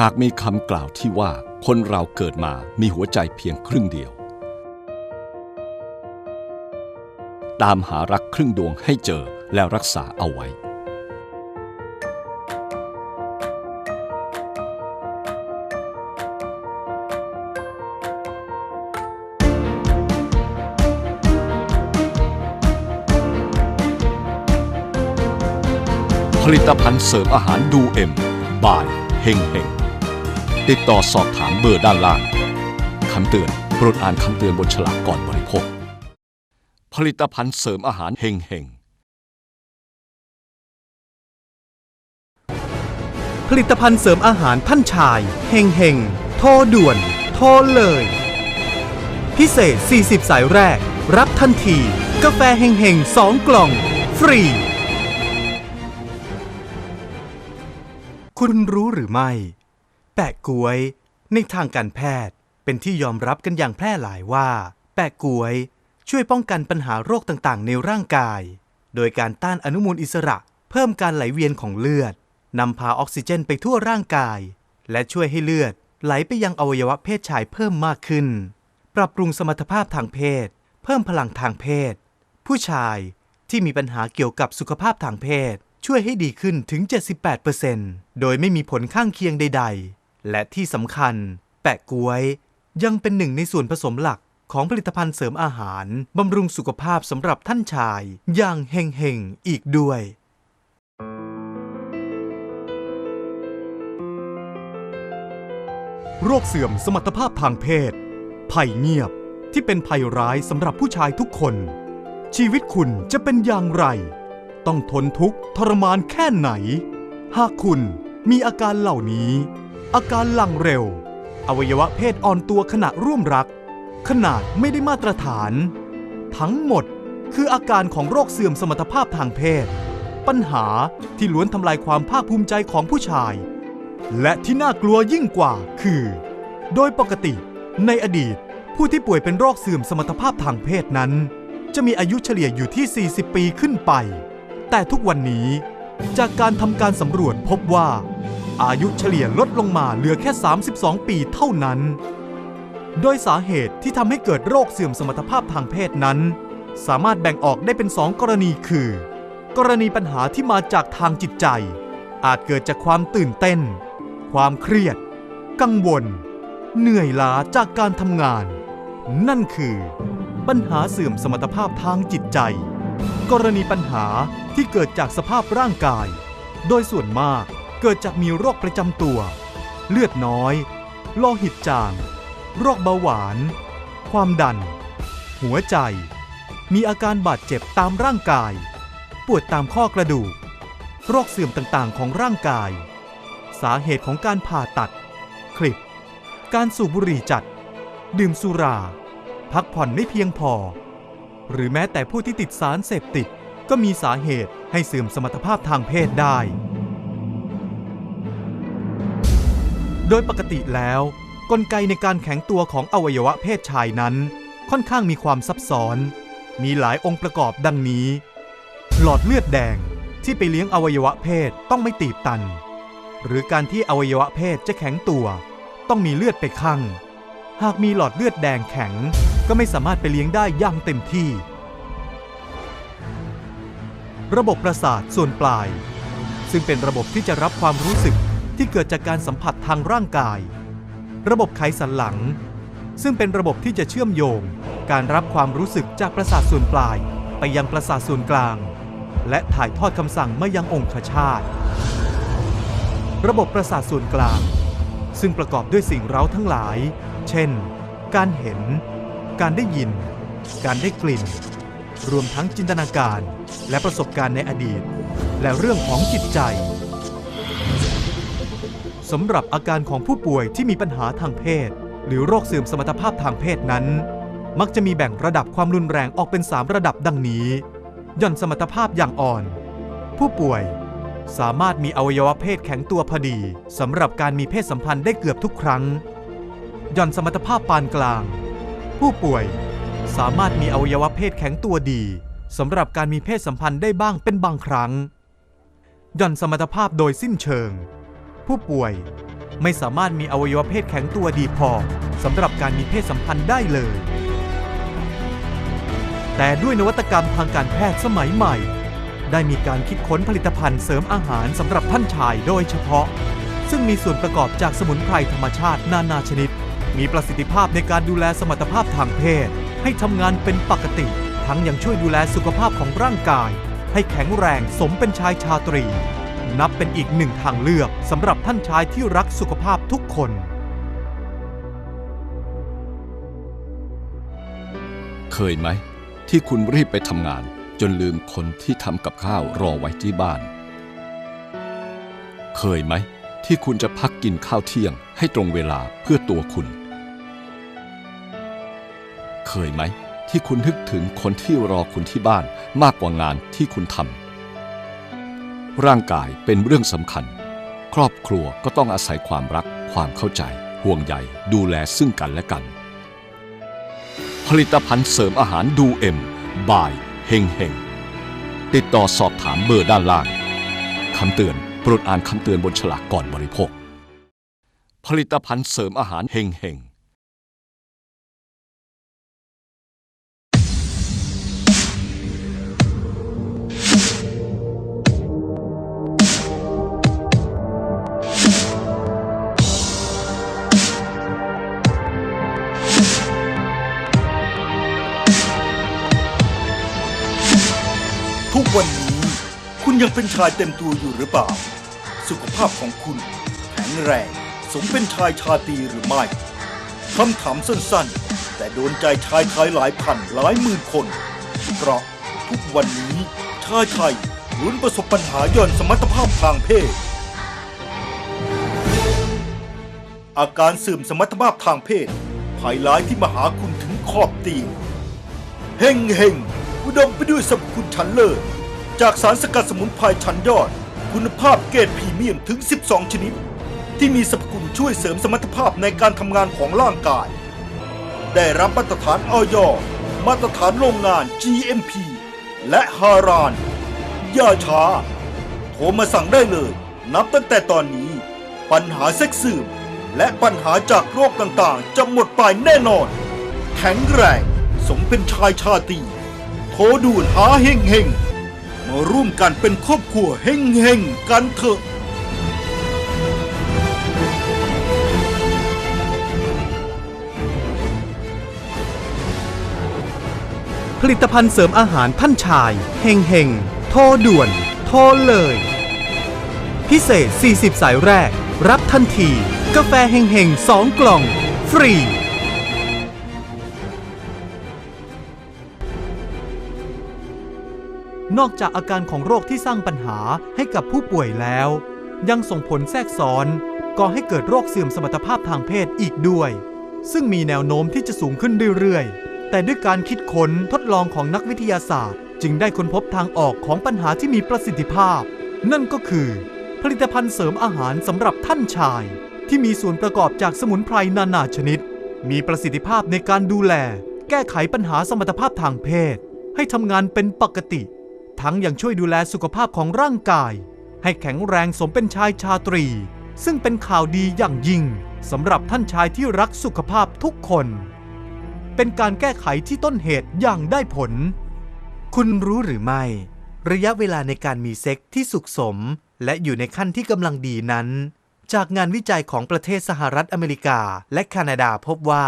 หากมีคำกล่าวที่ว่าคนเราเกิดมามีหัวใจเพียงครึ่งเดียว ตามหารักครึ่งดวงให้เจอแล้วรักษาเอาไว้ ผลิตภัณฑ์เสริมอาหารดูเอ็มบายเฮงเฮง ติดต่อสอบถามเบอร์ด้านล่างคำเตือนโปรดอ่านคำเตือนบนฉลากก่อนบริโภค ผลิตภัณฑ์เสริมอาหารเฮงเฮงผลิตภัณฑ์เสริมอาหารท่านชายเฮงเฮงโทรด่วน โทรเลย พิเศษ 40 สายแรก รับทันที กาแฟเฮงเฮง2กล่อง ฟรี คุณรู้หรือไม่ แปะกวย ในทางการแพทย์เป็นที่ยอมรับกันอย่างแพร่หลายว่า แปะกวย ช่วยป้องกันปัญหาโรคต่างๆ ในร่างกาย โดยการต้านอนุมูลอิสระ เพิ่มการไหลเวียนของเลือดนำพาออกซิเจนไปทั่วร่างกาย และช่วยให้เลือดไหลไปยังอวัยวะเพศชายเพิ่มมากขึ้น ปรับปรุงสมรรถภาพทางเพศ เพิ่มพลังทางเพศ ผู้ชายที่มีปัญหาเกี่ยวกับสุขภาพทางเพศ ช่วยให้ดีขึ้นถึง 78%โดยไม่มีผลข้างเคียงใด ๆ และที่สำคัญ แปะกล้วยยังเป็นหนึ่งในส่วนผสมหลักของผลิตภัณฑ์เสริมอาหาร บำรุงสุขภาพสำหรับท่านชาย อย่างเฮงๆ อีกด้วย โรคเสื่อมสมรรถภาพทางเพศ ภัยเงียบที่เป็นภัยร้ายสำหรับผู้ชายทุกคน ชีวิตคุณจะเป็นอย่างไร ต้องทนทุกข์ทรมานแค่ไหน หากคุณมีอาการเหล่านี้ อาการหลังเร็ว อวัยวะเพศอ่อนตัวขณะร่วมรัก ขนาดไม่ได้มาตรฐาน ทั้งหมดคืออาการของโรคเสื่อมสมรรถภาพทางเพศ ปัญหาที่ล้วนทำลายความภาคภูมิใจของผู้ชาย และที่น่ากลัวยิ่งกว่าคือ โดยปกติ ในอดีต ผู้ที่ป่วยเป็นโรคเสื่อมสมรรถภาพทางเพศนั้น จะมีอายุเฉลี่ยอยู่ที่ 40 ปีขึ้นไป แต่ทุกวันนี้ จากการทำการสำรวจพบว่า อายุเฉลี่ยลดลงมาเหลือแค่ 32 ปีเท่านั้น โดยสาเหตุที่ทำให้เกิดโรคเสื่อมสมรรถภาพทางเพศนั้น สามารถแบ่งออกได้เป็น2กรณีคือ กรณีปัญหาที่มาจากทางจิตใจ อาจเกิดจากความตื่นเต้น ความเครียด กังวล เหนื่อยล้าจากการทำงาน นั่นคือ ปัญหาเสื่อมสมรรถภาพทางจิตใจ กรณีปัญหาที่เกิดจากสภาพร่างกาย โดยส่วนมาก เกิดจากมีโรคประจำตัว เลือดน้อย โลหิตจาง โรคเบาหวาน ความดัน หัวใจ มีอาการบาดเจ็บตามร่างกาย ปวดตามข้อกระดูก โรคเสื่อมต่างๆ ของร่างกาย สาเหตุของการผ่าตัด คลิป การสูบบุหรี่จัด ดื่มสุรา พักผ่อนไม่เพียงพอ หรือแม้แต่ผู้ที่ติดสารเสพติดก็มีสาเหตุให้เสื่อมสมรรถภาพทางเพศได้ โดยปกติแล้ว กลไกในการแข็งตัวของอวัยวะเพศชายนั้น ค่อนข้างมีความซับซ้อน มีหลายองค์ประกอบดังนี้ หลอดเลือดแดงที่ไปเลี้ยงอวัยวะเพศต้องไม่ตีบตัน หรือการที่อวัยวะเพศจะแข็งตัว ต้องมีเลือดไปข้างหากมีหลอดเลือดแดงแข็งก็ไม่สามารถไปเลี้ยงได้อย่างเต็มที่ ระบบประสาทส่วนปลาย ซึ่งเป็นระบบที่จะรับความรู้สึก ที่เกิดจากการสัมผัสทางร่างกาย ระบบไขสันหลัง ซึ่งเป็นระบบที่จะเชื่อมโยง การรับความรู้สึกจากประสาทส่วนปลายไปยังประสาทส่วนกลาง และถ่ายทอดคำสั่งมายังองคชาต ระบบประสาทส่วนกลาง ซึ่งประกอบด้วยสิ่งเร้าทั้งหลาย เช่น การเห็น การได้ยิน การได้กลิ่น รวมทั้งจินตนาการ และประสบการณ์ในอดีต และเรื่องของจิตใจ สำหรับอาการของผู้ป่วยที่มีปัญหาทางเพศ หรือโรคเสื่อมสมรรถภาพทางเพศนั้น มักจะมีแบ่งระดับความรุนแรงออกเป็น 3 ระดับดังนี้ย่อนสมรรถภาพอย่างอ่อน ผู้ป่วยสามารถมีอวัยวะเพศแข็งตัวพอดีสำหรับการมีเพศสัมพันธ์ได้เกือบทุกครั้งย่อนสมรรถภาพปานกลาง ผู้ป่วย สามารถมีอวัยวะเพศแข็งตัวดีสำหรับการมีเพศสัมพันธ์ได้บ้างเป็นบางครั้งย่อนสมรรถภาพโดยสิ้นเชิง ผู้ป่วยไม่สามารถมีอวัยวะเพศแข็งตัวดีพอสำหรับการมีเพศสัมพันธ์ได้เลย แต่ด้วยนวัตกรรมทางการแพทย์สมัยใหม่ ได้มีการคิดค้นผลิตภัณฑ์เสริมอาหารสำหรับท่านชายโดยเฉพาะ ซึ่งมีส่วนประกอบจากสมุนไพรธรรมชาตินานาชนิด มีประสิทธิภาพในการดูแลสมรรถภาพทางเพศ ให้ทำงานเป็นปกติ ทั้งยังช่วยดูแลสุขภาพของร่างกาย ให้แข็งแรงสมเป็นชายชาตรี นับเป็นอีกหนึ่งทางเลือกสำหรับท่านชายที่รักสุขภาพทุกคนเคยไหม ที่คุณรีบไปทำงาน จนลืมคนที่ทำกับข้าวรอไว้ที่บ้าน เคยไหม ที่คุณจะพักกินข้าวเที่ยงให้ตรงเวลาเพื่อตัวคุณ เคยไหม ที่คุณนึกถึงคนที่รอคุณที่บ้านมากกว่างานที่คุณทำ ร่างกายเป็นเรื่องสำคัญ ครอบครัวก็ต้องอาศัยความรัก ความเข้าใจ ห่วงใยดูแลซึ่งกันและกัน ผลิตภัณฑ์เสริมอาหารดูเอ็มบายเฮงเฮงติดต่อสอบถามเบอร์ด้านล่างคำเตือนโปรดอ่านคำเตือนบนฉลากก่อนบริโภค ผลิตภัณฑ์เสริมอาหารเฮงเฮง วันนี้ คุณยังเป็นชายเต็มตัวอยู่หรือเปล่า สุขภาพของคุณแข็งแรง สมเป็นชายชาตรีหรือไม่คำถามสั้นๆ แต่โดนใจชายไทยหลายพันหลายหมื่นคน เพราะทุกวันนี้ชายไทยล้วนประสบปัญหาย่อนสมรรถภาพทางเพศ อาการเสื่อมสมรรถภาพทางเพศภัยร้ายที่มาหาคุณถึงขอบตียงเฮงเฮงอุดมไปด้วยสรรพคุณชั้นเลิศ จากสารสกัดสมุนไพรชั้นยอด คุณภาพเกรดพรีเมียมถึง 12 ชนิด ที่มีสรรพคุณช่วยเสริมสมรรถภาพในการทำงานของร่างกาย ได้รับมาตรฐานออยมาตรฐานโรงงาน GMP และฮารานย่าช้า โทรมาสั่งได้เลย นับตั้งแต่ตอนนี้ ปัญหาเซ็กซ์ซึมและปัญหาจากโรคต่างๆ จะหมดไปแน่นอน แข็งแรง สมเป็นชายชาตรีโทรด่วนหาเฮงเฮง มาร่วมกันเป็นครอบครัวเฮงเฮงกันเถอะ ผลิตภัณฑ์เสริมอาหารท่านชายเฮงเฮงโทรด่วน โทรเลย พิเศษ 40 สายแรก รับทันที กาแฟเฮงเฮง2กล่อง ฟรี นอกจากอาการของโรคที่สร้างปัญหาให้กับผู้ป่วยแล้ว ยังส่งผลแทรกซ้อนก่อให้เกิดโรคเสื่อมสมรรถภาพทางเพศอีกด้วย ซึ่งมีแนวโน้มที่จะสูงขึ้นเรื่อยๆ แต่ด้วยการคิดค้นทดลองของนักวิทยาศาสตร์ จึงได้ค้นพบทางออกของปัญหาที่มีประสิทธิภาพ นั่นก็คือ ผลิตภัณฑ์เสริมอาหารสำหรับท่านชาย ที่มีส่วนประกอบจากสมุนไพรนานาชนิด มีประสิทธิภาพในการดูแล แก้ไขปัญหาสมรรถภาพทางเพศ ให้ทำงานเป็นปกติ ทั้งยังช่วยดูแลสุขภาพของร่างกาย ให้แข็งแรงสมเป็นชายชาตรี ซึ่งเป็นข่าวดีอย่างยิ่งสำหรับท่านชายที่รักสุขภาพทุกคน เป็นการแก้ไขที่ต้นเหตุอย่างได้ผล คุณรู้หรือไม่ ระยะเวลาในการมีเซ็กส์ที่สุขสม และอยู่ในขั้นที่กำลังดีนั้น จากงานวิจัยของประเทศสหรัฐอเมริกาและแคนาดาพบว่า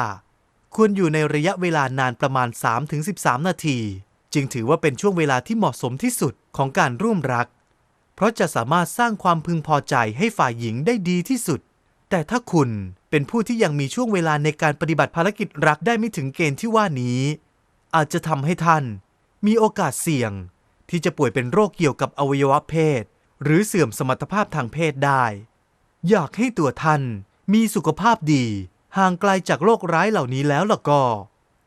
ควรอยู่ในระยะเวลานานประมาณ 3-13 นาที จึงถือว่าเป็นช่วงเวลาที่เหมาะสมที่สุดของการร่วมรัก เพราะจะสามารถสร้างความพึงพอใจให้ฝ่ายหญิงได้ดีที่สุด แต่ถ้าคุณเป็นผู้ที่ยังมีช่วงเวลาในการปฏิบัติภารกิจรักได้ไม่ถึงเกณฑ์ที่ว่านี้ อาจจะทำให้ท่านมีโอกาสเสี่ยง ที่จะป่วยเป็นโรคเกี่ยวกับอวัยวะเพศ หรือเสื่อมสมรรถภาพทางเพศได้ อยากให้ตัวท่านมีสุขภาพดี ห่างไกลจากโรคร้ายเหล่านี้แล้วล่ะก็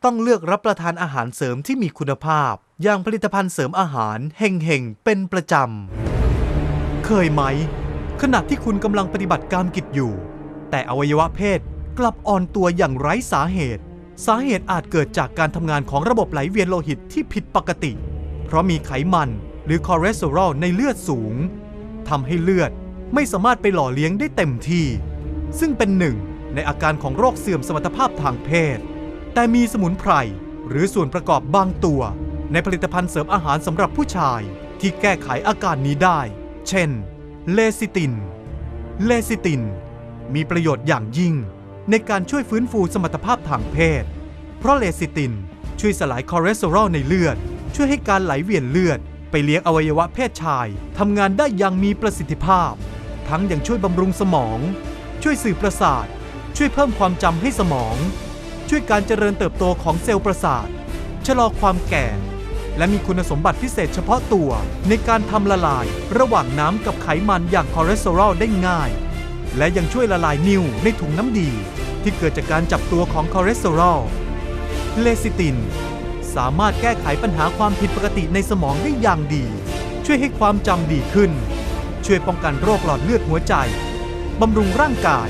ต้องเลือกรับประทานอาหารเสริมที่มีคุณภาพ อย่างผลิตภัณฑ์เสริมอาหารเฮงเฮงๆ เป็นประจำ เคยไหม ขณะที่คุณกำลังปฏิบัติการกิจอยู่ แต่อวัยวะเพศกลับอ่อนตัวอย่างไร้สาเหตุ สาเหตุอาจเกิดจากการทำงานของระบบไหลเวียนโลหิตที่ผิดปกติ เพราะมีไขมันหรือคอเลสเตอรอลในเลือดสูงทำให้เลือดไม่สามารถไปหล่อเลี้ยงได้เต็มที่ ซึ่งเป็นหนึ่งในอาการของโรคเสื่อมสมรรถภาพทางเพศ แต่มีสมุนไพร หรือส่วนประกอบบางตัว ในผลิตภัณฑ์เสริมอาหารสำหรับผู้ชายที่แก้ไขอาการนี้ได้ เช่น เลซิติน เลซิติน มีประโยชน์อย่างยิ่ง ในการช่วยฟื้นฟูสมรรถภาพทางเพศ เพราะเลซิตินช่วยสลายคอเลสเตอรอลในเลือด ช่วยให้การไหลเวียนเลือด ไปเลี้ยงอวัยวะเพศชายทำงานได้อย่างมีประสิทธิภาพ ทั้งยังช่วยบำรุงสมอง ช่วยสื่อประสาท ช่วยเพิ่มความจำให้สมอง ช่วยการเจริญเติบโตของเซลล์ประสาท ชะลอความแก่ และมีคุณสมบัติพิเศษเฉพาะตัว ในการทำละลายระหว่างน้ำกับไขมันอย่างคอเลสเตอรอลได้ง่าย และยังช่วยละลายนิ่วในถุงน้ำดี ที่เกิดจากการจับตัวของคอเลสเตอรอลเลซิติน สามารถแก้ไขปัญหาความผิดปกติในสมองได้อย่างดี ช่วยให้ความจำดีขึ้น ช่วยป้องกันโรคหลอดเลือดหัวใจบำรุงร่างกาย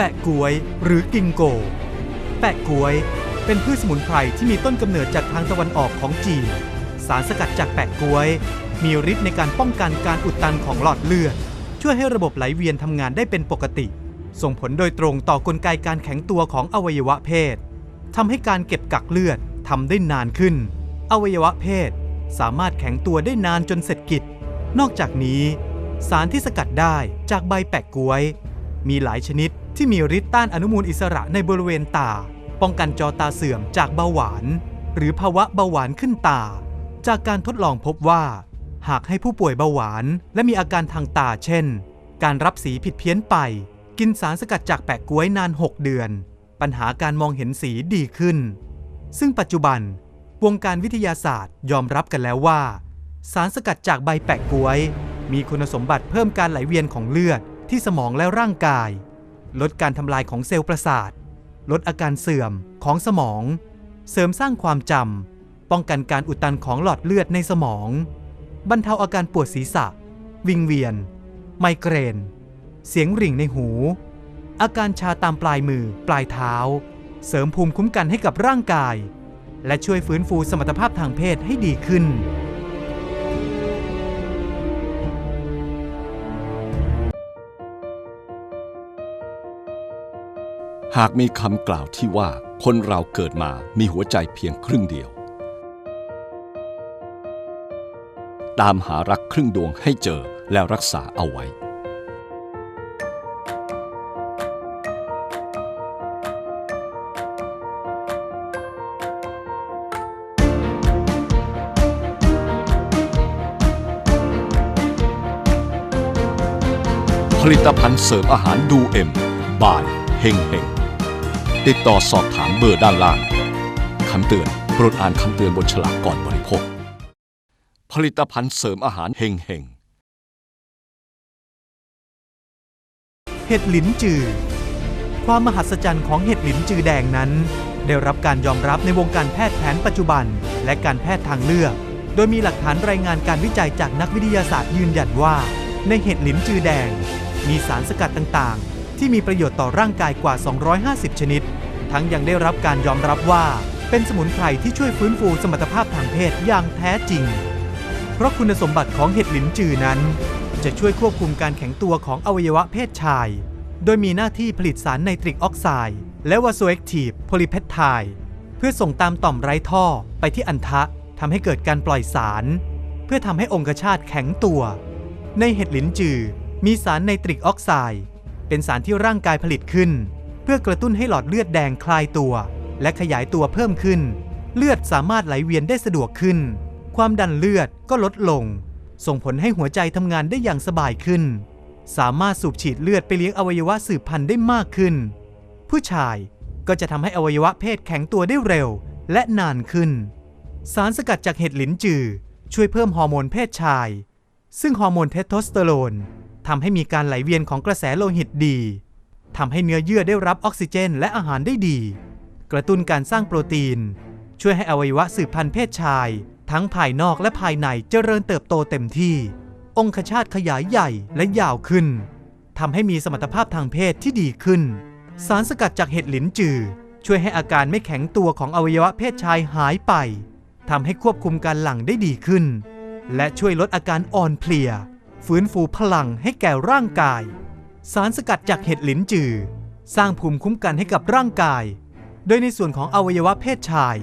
ปะกล้วยหรือกิงโก แปะกล้วย เป็นพืชสมุนไพรที่มีต้นกำเนิดจากทางตะวันออกของจีน สารสกัดจากแปะกล้วย มีฤทธิ์ในการป้องกันการอุดตันของหลอดเลือด ช่วยให้ระบบไหลเวียนทำงานได้เป็นปกติ ส่งผลโดยตรงต่อกลไกการแข็งตัวของอวัยวะเพศทำให้การเก็บกักเลือดทำได้นานขึ้น อวัยวะเพศสามารถแข็งตัวได้นานจนเสร็จกิจ นอกจากนี้ สารที่สกัดได้จากใบแปะกล้วย มีหลายชนิด ที่มีฤทธิ์ต้านอนุมูลอิสระในบริเวณตา ป้องกันจอตาเสื่อมจากเบาหวาน หรือภาวะเบาหวานขึ้นตา จากการทดลองพบว่า หากให้ผู้ป่วยเบาหวาน และมีอาการทางตาเช่น การรับสีผิดเพี้ยนไป กินสารสกัดจากแปะก้วยนาน 6 เดือน ปัญหาการมองเห็นสีดีขึ้น ซึ่งปัจจุบัน วงการวิทยาศาสตร์ยอมรับกันแล้วว่า สารสกัดจากใบแปะก้วย มีคุณสมบัติเพิ่มการไหลเวียนของเลือดที่สมองและร่างกาย ลดการทำลายของเซลล์ประสาท ลดอาการเสื่อมของสมอง เสริมสร้างความจำป้องกันการอุดตันของหลอดเลือดในสมอง บรรเทาอาการปวดศีรษะ วิงเวียน ไมเกรน เสียงริ่งในหู อาการชาตามปลายมือปลายเท้า เสริมภูมิคุ้มกันให้กับร่างกาย และช่วยฟื้นฟูสมรรถภาพทางเพศให้ดีขึ้น หากมีคำกล่าวที่ว่าคนเราเกิดมามีหัวใจเพียงครึ่งเดียว ตามหารักครึ่งดวงให้เจอแล้วรักษาเอาไว้ ผลิตภัณฑ์เสริมอาหารดูเอ็มบายเฮงเฮง ติดต่อสอบถามเบอร์ด้านล่างคำเตือนโปรดอ่านคำเตือนบนฉลากก่อนบริโภค ผลิตภัณฑ์เสริมอาหารเฮงเฮงเห็ดหลินจือ ความมหัศจรรย์ของเห็ดหลินจือแดงนั้น ได้รับการยอมรับในวงการแพทย์แผนปัจจุบัน และการแพทย์ทางเลือก โดยมีหลักฐานรายงานการวิจัยจากนักวิทยาศาสตร์ยืนยันว่า ในเห็ดหลินจือแดง มีสารสกัดต่างๆ ที่มีประโยชน์ต่อร่างกายกว่า 250 ชนิด ทั้งยังได้รับการยอมรับว่า เป็นสมุนไพรที่ช่วยฟื้นฟูสมรรถภาพทางเพศอย่างแท้จริง เพราะคุณสมบัติของเห็ดหลินจือนั้น จะช่วยควบคุมการแข็งตัวของอวัยวะเพศชาย โดยมีหน้าที่ผลิตสารไนตริกออกไซด์และวาโซเอ็กทีฟโพลิเพปไทด์เพื่อส่งตามต่อมไร้ท่อไปที่อันทะทำให้เกิดการปล่อยสาร เพื่อทำให้องคชาตแข็งตัว ในเห็ดหลินจือมีสารไนตริกออกไซด์ เป็นสารที่ร่างกายผลิตขึ้น เพื่อกระตุ้นให้หลอดเลือดแดงคลายตัว และขยายตัวเพิ่มขึ้น เลือดสามารถไหลเวียนได้สะดวกขึ้น ความดันเลือดก็ลดลง ส่งผลให้หัวใจทำงานได้อย่างสบายขึ้น สามารถสูบฉีดเลือดไปเลี้ยงอวัยวะสืบพันธุ์ได้มากขึ้น ผู้ชายก็จะทำให้อวัยวะเพศแข็งตัวได้เร็ว และนานขึ้น สารสกัดจากเห็ดหลินจือ ช่วยเพิ่มฮอร์โมนเพศชาย ซึ่งฮอร์โมนเทสโทสเตอโรน ทำให้มีการไหลเวียนของกระแสโลหิตดีทำให้เนื้อเยื่อได้รับออกซิเจน และอาหารได้ดี กระตุ้นการสร้างโปรตีน ช่วยให้อวัยวะสืบพันธุ์เพศชาย ทั้งภายนอกและภายในเจริญเติบโตเต็มที่ องคชาตขยายใหญ่และยาวขึ้นทำให้มีสมรรถภาพทางเพศที่ดีขึ้น สารสกัดจากเห็ดหลินจือ ช่วยให้อาการไม่แข็งตัวของอวัยวะเพศชายหายไปทำให้ควบคุมการหลั่งได้ดีขึ้น และช่วยลดอาการอ่อนเพลีย ฟื้นฟูพลังให้แก่ร่างกาย สารสกัดจากเห็ดหลินจือ สร้างภูมิคุ้มกันให้กับร่างกาย โดยในส่วนของอวัยวะเพศชาย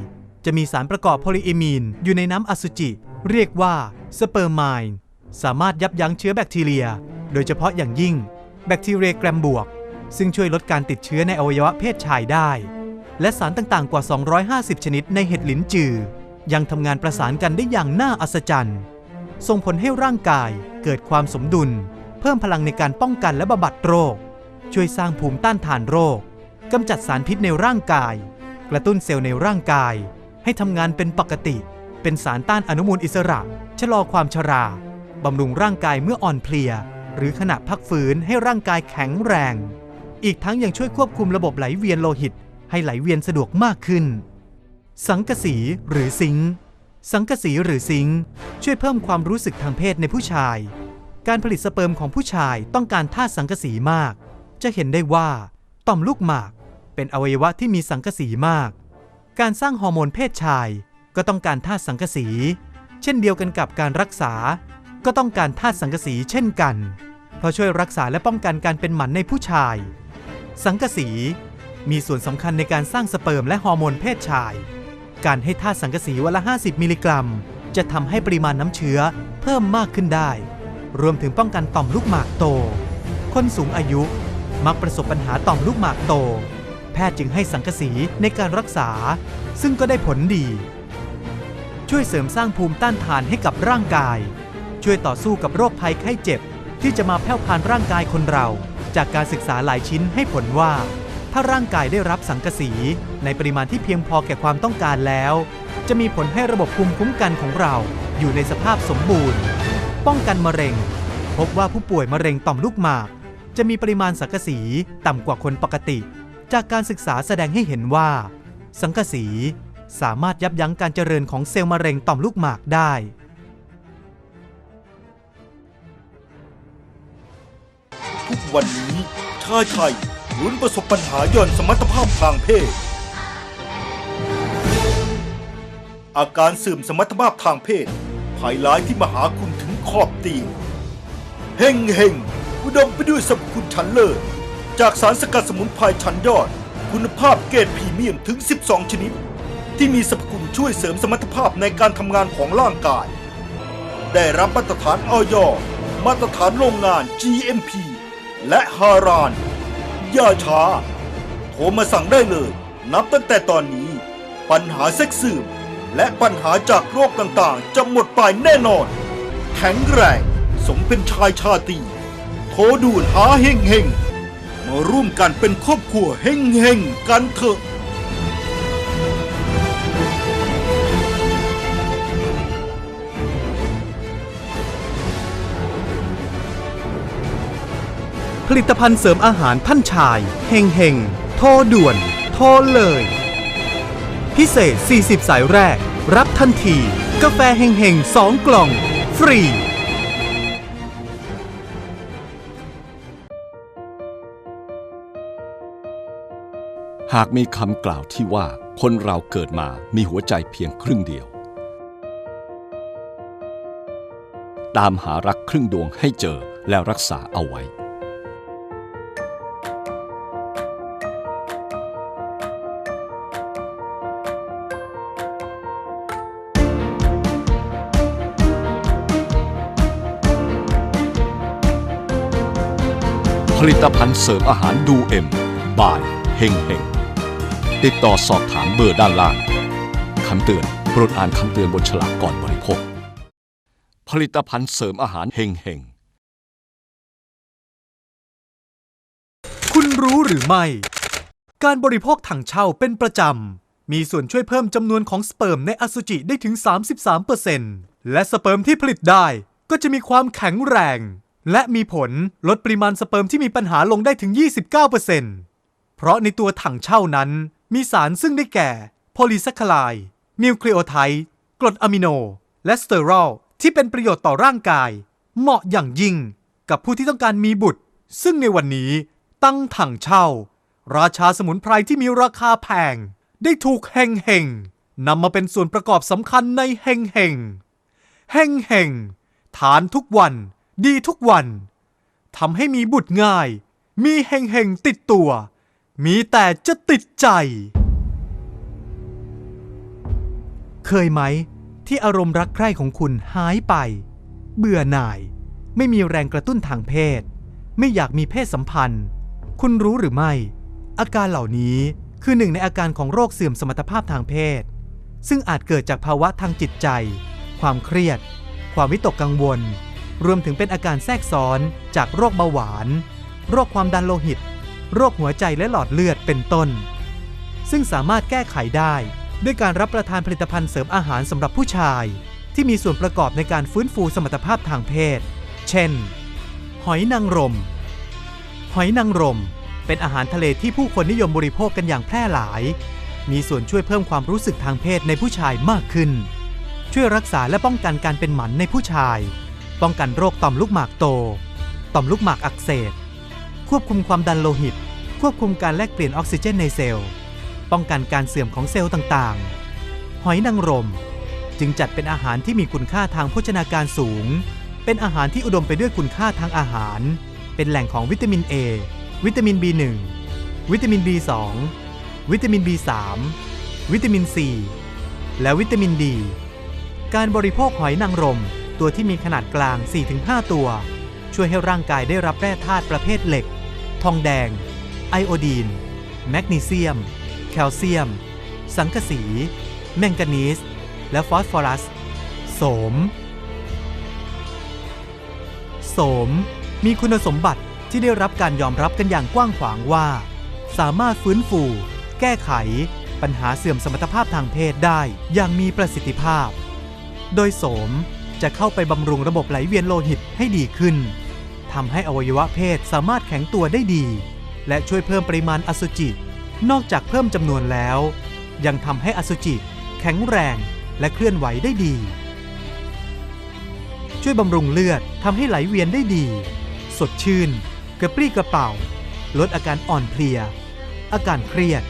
จะมีสารประกอบโพลีเอมีนอยู่ในน้ำอสุจิ เรียกว่าสเปอร์ไมน์สามารถยับยั้งเชื้อแบคทีเรีย โดยเฉพาะอย่างยิ่ง แบคทีเรียแกรมบวก ซึ่งช่วยลดการติดเชื้อในอวัยวะเพศชายได้ และสารต่างๆ กว่า 250 ชนิดในเห็ดหลินจือ ยังทำงานประสานกันได้อย่างน่าอัศจรรย์ ส่งผลให้ร่างกายเกิดความสมดุล เพิ่มพลังในการป้องกันและบำบัดโรค ช่วยสร้างภูมิต้านทานโรคกำจัดสารพิษในร่างกาย กระตุ้นเซลล์ในร่างกาย ให้ทำงานเป็นปกติ เป็นสารต้านอนุมูลอิสระ ชะลอความชราบำรุงร่างกายเมื่ออ่อนเพลีย หรือขณะพักฟื้นให้ร่างกายแข็งแรง อีกทั้งยังช่วยควบคุมระบบไหลเวียนโลหิต ให้ไหลเวียนสะดวกมากขึ้น สังกะสีหรือซิงค์ สังกะสีหรือซิงค์ช่วยเพิ่มความรู้สึกทางเพศในผู้ชาย การผลิตสเปิร์มของผู้ชายต้องการธาตุสังกะสีมาก จะเห็นได้ว่า ต่อมลูกหมาก เป็นอวัยวะที่มีสังกะสีมาก การสร้างฮอร์โมนเพศชายก็ต้องการธาตุสังกะสี เช่นเดียวกันกับการรักษา ก็ต้องการธาตุสังกะสีเช่นกัน เพราะช่วยรักษาและป้องกันการเป็นหมันในผู้ชาย สังกะสีมีส่วนสำคัญในการสร้างสเปิร์มและฮอร์โมนเพศชาย การให้ธาตุสังกะสีวันละ 50 มิลลิกรัม จะทำให้ปริมาณน้ำเชื้อเพิ่มมากขึ้นได้ รวมถึงป้องกันต่อมลูกหมากโต คนสูงอายุมักประสบปัญหาต่อมลูกหมากโต แพทย์จึงให้สังกะสีในการรักษา ซึ่งก็ได้ผลดี ช่วยเสริมสร้างภูมิต้านทานให้กับร่างกาย ช่วยต่อสู้กับโรคภัยไข้เจ็บ ที่จะมาแผ่พานร่างกายคนเรา จากการศึกษาหลายชิ้นให้ผลว่า ถ้าร่างกายได้รับสังกะสี ในปริมาณที่เพียงพอแก่ความต้องการแล้ว จะมีผลให้ระบบภูมิคุ้มกันของเรา อยู่ในสภาพสมบูรณ์ ป้องกันมะเร็ง พบว่าผู้ป่วยมะเร็งต่อมลูกหมาก จะมีปริมาณสังกะสีต่ำกว่าคนปกติ จากการศึกษาแสดงให้เห็นว่า สังกะสีสามารถยับยั้งการเจริญของเซลล์มะเร็งต่อมลูกหมากได้ ทุกวันนี้ชายไทย ล้นประสบปัญหาย่อนสมรรถภาพทางเพศ อาการเสื่อมสมรรถภาพทางเพศภายร้ายที่มาหาคุณถึงขอบเตียงเฮงเฮงอุดมไปด้วยสรรพคุณชั้นเลิศจากสารสกัดสมุนไพรชั้นยอด คุณภาพเกรดพรีเมียมถึง 12 ชนิด ที่มีสรรพคุณช่วยเสริมสมรรถภาพในการทำงานของร่างกาย ได้รับมาตรฐานออยมาตรฐานโรงงาน GMP และฮาราน อย่าช้า โทรมาสั่งได้เลย นับตั้งแต่ตอนนี้ ปัญหาเซ็กซ์ซึมและปัญหาจากโรคต่างๆ จะหมดไปแน่นอน แข็งแรงสมเป็นชายชาตรีโทรดูนหาเฮงเฮงมาร่วมกันเป็นครอบครัวเฮงเฮงกันเถอะ ผลิตภัณฑ์เสริมอาหารท่านชายเฮงเฮงโทรด่วน โทรเลย พิเศษ 40 สายแรก รับทันที กาแฟเฮงเฮง2กล่อง ฟรี หากมีคำกล่าวที่ว่าคนเราเกิดมามีหัวใจเพียงครึ่งเดียว ตามหารักครึ่งดวงให้เจอแล้วรักษาเอาไว้ ลิตภัณฑ์เสริมอาหารดูเอ็มบายเฮงเฮงติดต่อสอบถามเบอร์ด้านล่างคำเตือนโปรดอ่านคำเตือนบนฉลากก่อนบริโภค ผลิตภัณฑ์เสริมอาหารเฮงเฮงคุณรู้หรือไม่ การบริโภคถังเช่าเป็นประจำ มีส่วนช่วยเพิ่มจำนวนของสเปิร์มในอสุจิได้ถึง 33%และสเปิร์มที่ผลิตได้ก็จะมีความแข็งแรง และมีผลลดปริมาณสเปิร์มที่มีปัญหาลงได้ถึง 29%เพราะในตัวถังเช่านั้น มีสารซึ่งได้แก่ โพลีแซคคาไลด์นิวคลีโอไทด์กรดอะมิโน และสเตอรอลที่เป็นประโยชน์ต่อร่างกาย เหมาะอย่างยิ่งกับผู้ที่ต้องการมีบุตร ซึ่งในวันนี้ตั้งถังเช่า ราชาสมุนไพรที่มีราคาแพง ได้ถูกเฮงเฮงนำมาเป็นส่วนประกอบสำคัญในเฮงเฮงเฮงเฮงทานทุกวัน ดีทุกวันทำให้มีบุตรง่าย มีเฮงเฮงๆติดตัว มีแต่จะติดใจ เคยไหม ที่อารมณ์รักใคร่ของคุณหายไป เบื่อหน่าย ไม่มีแรงกระตุ้นทางเพศ ไม่อยากมีเพศสัมพันธ์ คุณรู้หรือไม่ อาการเหล่านี้คือหนึ่งในอาการของโรคเสื่อมสมรรถภาพทางเพศ ซึ่งอาจเกิดจากภาวะทางจิตใจ ความเครียด ความวิตกกังวล รวมถึงเป็นอาการแทรกซ้อนจากโรคเบาหวาน โรคความดันโลหิต โรคหัวใจและหลอดเลือดเป็นต้น ซึ่งสามารถแก้ไขได้ ด้วยการรับประทานผลิตภัณฑ์เสริมอาหารสำหรับผู้ชาย ที่มีส่วนประกอบในการฟื้นฟูสมรรถภาพทางเพศ เช่น หอยนางรม หอยนางรม เป็นอาหารทะเลที่ผู้คนนิยมบริโภคกันอย่างแพร่หลาย มีส่วนช่วยเพิ่มความรู้สึกทางเพศในผู้ชายมากขึ้น ช่วยรักษาและป้องกันการเป็นหมันในผู้ชาย ป้องกันโรคต่อมลูกหมากโต ต่อมลูกหมากอักเสบ ควบคุมความดันโลหิต ควบคุมการแลกเปลี่ยนออกซิเจนในเซลล์ ป้องกันการเสื่อมของเซลล์ต่างๆ หอยนางรม จึงจัดเป็นอาหารที่มีคุณค่าทางโภชนาการสูง เป็นอาหารที่อุดมไปด้วยคุณค่าทางอาหาร เป็นแหล่งของวิตามิน A วิตามิน B1 วิตามิน B2 วิตามิน B3 วิตามิน C และวิตามิน D การบริโภคหอยนางรม ตัวที่มีขนาดกลาง 4-5 ตัว ช่วยให้ร่างกายได้รับแร่ธาตุประเภทเหล็ก ทองแดง ไอโอดีน แมกนีเซียม แคลเซียม สังกะสี แมงกานีส และฟอสฟอรัส โสม โสม มีคุณสมบัติที่ได้รับการยอมรับกันอย่างกว้างขวางว่า สามารถฟื้นฟู แก้ไข ปัญหาเสื่อมสมรรถภาพทางเพศได้อย่างมีประสิทธิภาพ โดยโสม จะเข้าไปบำรุงระบบไหลเวียนโลหิตให้ดีขึ้นทำให้อวัยวะเพศสามารถแข็งตัวได้ดี และช่วยเพิ่มปริมาณอสุจิ นอกจากเพิ่มจำนวนแล้ว ยังทำให้อสุจิ แข็งแรงและเคลื่อนไหวได้ดี ช่วยบำรุงเลือดทำให้ไหลเวียนได้ดี สดชื่น กระปรี้กระเป๋า ลดอาการอ่อนเพลีย อาการเครียด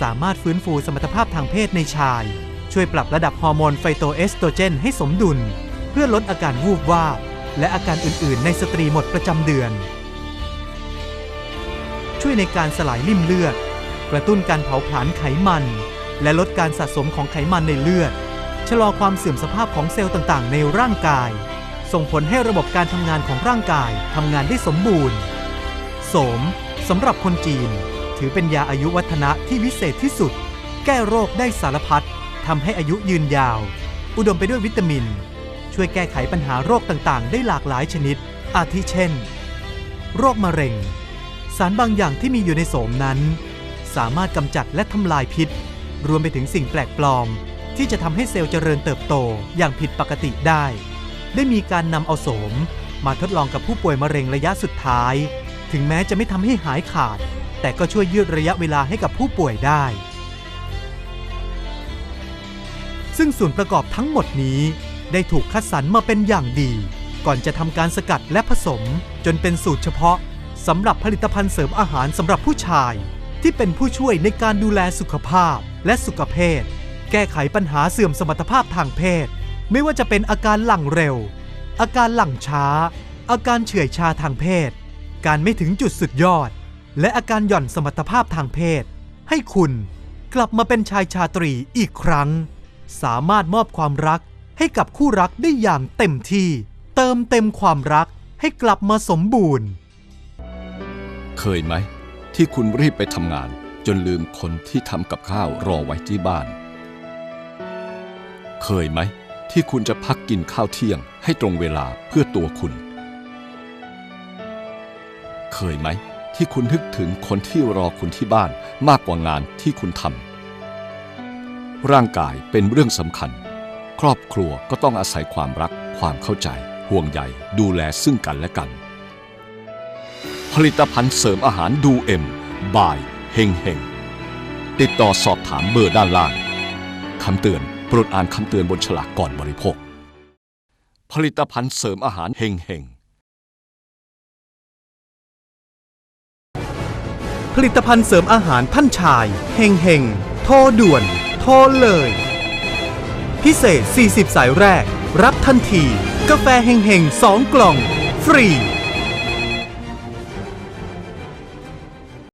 สามารถฟื้นฟูสมรรถภาพทางเพศในชาย ช่วยปรับระดับฮอร์โมนไฟโตเอสโตรเจนให้สมดุล เพื่อลดอาการวูบวาบและอาการอื่นๆ ในสตรีหมดประจำเดือน ช่วยในการสลายริ่มเลือด กระตุ้นการเผาผลาญไขมัน และลดการสะสมของไขมันในเลือด ชะลอความเสื่อมสภาพของเซลล์ต่างๆ ในร่างกาย ส่งผลให้ระบบการทำงานของร่างกายทำงานได้สมบูรณ์ สมสำหรับคนจีน ถือเป็นยาอายุวัฒนะที่วิเศษที่สุด แก้โรคได้สารพัดทำให้อายุยืนยาว อุดมไปด้วยวิตามิน ช่วยแก้ไขปัญหาโรคต่างๆ ได้หลากหลายชนิด อาทิเช่น โรคมะเร็ง สารบางอย่างที่มีอยู่ในโสมนั้น สามารถกำจัดและทำลายพิษ รวมไปถึงสิ่งแปลกปลอม ที่จะทำให้เซลล์เจริญเติบโตอย่างผิดปกติได้ ได้มีการนำเอาโสม มาทดลองกับผู้ป่วยมะเร็งระยะสุดท้าย ถึงแม้จะไม่ทำให้หายขาด แต่ก็ช่วยยืดระยะเวลาให้กับผู้ป่วยได้ ซึ่งส่วนประกอบทั้งหมดนี้ ได้ถูกคัดสรรมาเป็นอย่างดี ก่อนจะทำการสกัดและผสม จนเป็นสูตรเฉพาะสำหรับผลิตภัณฑ์เสริมอาหารสำหรับผู้ชาย ที่เป็นผู้ช่วยในการดูแลสุขภาพและสุขเพศแก้ไขปัญหาเสื่อมสมรรถภาพทางเพศ ไม่ว่าจะเป็นอาการหลังเร็ว อาการหลังช้า อาการเฉื่อยชาทางเพศ การไม่ถึงจุดสุดยอด และอาการหย่อนสมรรถภาพทางเพศ ให้คุณกลับมาเป็นชายชาตรีอีกครั้ง สามารถมอบความรัก ให้กับคู่รักได้อย่างเต็มที่ เติมเต็มความรักให้กลับมาสมบูรณ์ เคยไหม ที่คุณรีบไปทำงาน จนลืมคนที่ทำกับข้าวรอไว้ที่บ้าน เคยไหม ที่คุณจะพักกินข้าวเที่ยงให้ตรงเวลาเพื่อตัวคุณ เคยไหม ที่คุณนึกถึงคนที่รอคุณที่บ้านมากกว่างานที่คุณทำร่างกายเป็นเรื่องสำคัญ ครอบครัวก็ต้องอาศัยความรัก ความเข้าใจ ห่วงใยดูแลซึ่งกันและกัน ผลิตภัณฑ์เสริมอาหารดูเอ็มบายเฮงเฮงติดต่อสอบถามเบอร์ด้านล่างคำเตือนโปรดอ่านคำเตือนบนฉลากก่อนบริโภค ผลิตภัณฑ์เสริมอาหารเฮงเฮงผลิตภัณฑ์เสริมอาหารท่านชายเฮงเฮงโทรด่วน โทรเลย พิเศษ 40 สายแรก รับทันที กาแฟเฮงเฮง2กล่อง ฟรี